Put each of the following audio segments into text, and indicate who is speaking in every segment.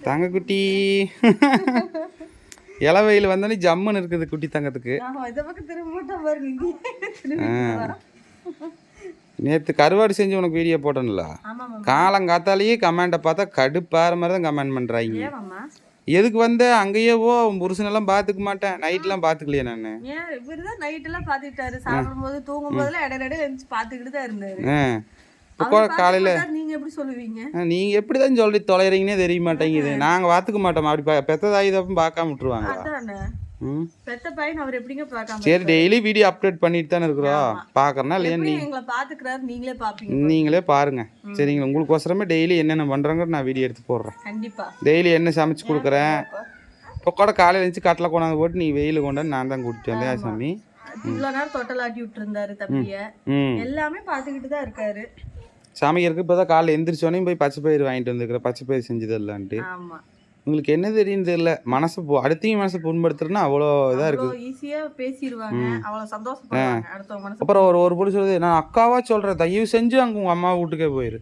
Speaker 1: தங்கக்குட்டி. இளவெயில் வந்தோடனே ஜம்முன்னு இருக்குது குட்டி தங்கத்துக்கு. நேற்று கருவாடு செஞ்சு உனக்கு வீடியோ போட்டேன்ல. காலங்காத்தாலேயே கமெண்ட்டை பார்த்தா கடுப்பாற மாதிரி தான் கமெண்ட் பண்ணுறாங்க எதுக்கு வந்த? அங்கேயே ஓ புருஷனெல்லாம் பார்த்துக்க மாட்டேன். நைட்லாம் பார்த்துக்கலையே நான்.
Speaker 2: இவரு தான் நைட் எல்லாம் பாத்துக்கிட்டாரு சாப்பிடும் போது தூங்கும் போதுல இடையில இடையில பாத்துக்கிட்டு தான் இருந்தாரு
Speaker 1: இப்போ காலையில்
Speaker 2: பார்க்க மாட்டாரு, நீங்க எப்படி சொல்லுவீங்க?
Speaker 1: நீங்கள் எப்படி தான் சொல்லி தொலைகிறீங்கன்னே தெரிய மாட்டேங்குது. நாங்கள் பார்த்துக்க மாட்டோம். அப்படி பா- பெத்ததாயி தப்பும் பார்க்காம ம்.
Speaker 2: பெத்த பையன் அவர் எப்படிங்க பார்க்காம
Speaker 1: சரி டெய்லி வீடியோ அப்டேட் பண்ணிட்டு தானே இருக்கிறோம். பார்க்கறனா இல்லையா
Speaker 2: எப்படி
Speaker 1: நீ?
Speaker 2: எங்களை பாத்துக்கிறாரு? நீங்களே பாப்பீங்க.
Speaker 1: நீங்களே பாருங்க. சரிங்களா? உங்களுக்கோசரமே டெய்லி என்னென்ன பண்ணுறோங்கிற நான் வீடியோ எடுத்து போடுறேன்.
Speaker 2: கண்டிப்பா.
Speaker 1: டெய்லி என்ன சமைச்சு கொடுக்குறேன்? இப்போ கூட காலையில் எழுந்துச்சு கட்டில் கொண்டாந்து போட்டு நீ வெயில் கொண்டாந்து நான் தான் கூட்டிட்டு வந்தேன். சாமி?
Speaker 2: இவ்வளவு நேரம் தொட்டலாட்டி விட்டு இருந்தாரு தம்பிய எல்லாமே பாத்துக்கிட்டு தான் இருக்காரு.
Speaker 1: சமைக்கிறதுக்கு இப்போ தான் காலையில் எந்திரிச்சோடனே போய் பச்சை பயிர் வாங்கிட்டு வந்துருக்குறேன் பச்சை பயிர் செஞ்சதில்லான்ட்டு.
Speaker 2: ஆமா.
Speaker 1: உங்களுக்கு என்ன தெரியும் தெரியல மனசு அடுத்தவங்க மனசை புண்படுத்துறதுன்னா அவ்வளோ இதாக இருக்குது.
Speaker 2: அவ்வளோ ஈஸியா பேசிடுவாங்க
Speaker 1: அப்புறம் ஒரு ஒரு பொருள் சொல்லுது நான் அக்காவா சொல்கிறேன் தயவு செஞ்சு அங்கே உங்கள் அம்மா வீட்டுக்கே போயிரு.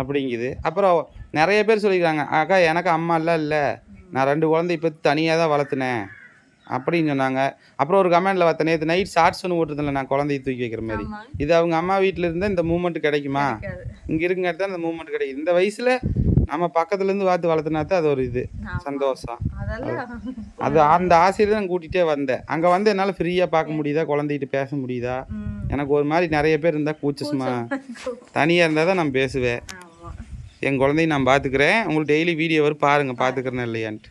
Speaker 1: அப்படிங்குது. அப்புறம் நிறைய பேர் சொல்லிக்கிறாங்க அக்கா எனக்கு அம்மா எல்லாம் இல்லை. நான் ரெண்டு குழந்தை இப்போ தனியாக தான் வளர்த்துனேன். அப்படின்னு சொன்னாங்க. அப்புறம் ஒரு கமெண்ட்ல பார்த்த நேற்று நைட் ஷார்ட்ஸ் ஒன்று ஓட்டுறதில்ல நான் குழந்தைய தூக்கி வைக்கிற மாதிரி. இது அவங்க அம்மா வீட்டில் இருந்தால் இந்த மூமெண்ட் கிடைக்குமா. இங்கே இருக்குங்க தான் இந்த மூமெண்ட் கிடைக்கும் இந்த வயசில் நம்ம பக்கத்துலேருந்து பார்த்து வளர்த்துனா தான் அது ஒரு இது. சந்தோஷம். அது அந்த ஆசையில் தான் கூட்டிகிட்டே வந்தேன். அங்கே வந்து என்னால் ஃப்ரீயாக பார்க்க முடியுதா? குழந்தைகிட்ட பேச முடியுதா. எனக்கு ஒரு மாதிரி நிறைய பேர் இருந்தால் கூச்சசுமா தனியாக இருந்தால் தான் நான் பேசுவேன். என் குழந்தைய நான் பார்த்துக்கிறேன். உங்களுக்கு டெய்லி வீடியோ வரும் பாருங்கள் பார்த்துக்கிறேன் இல்லையான்ட்டு.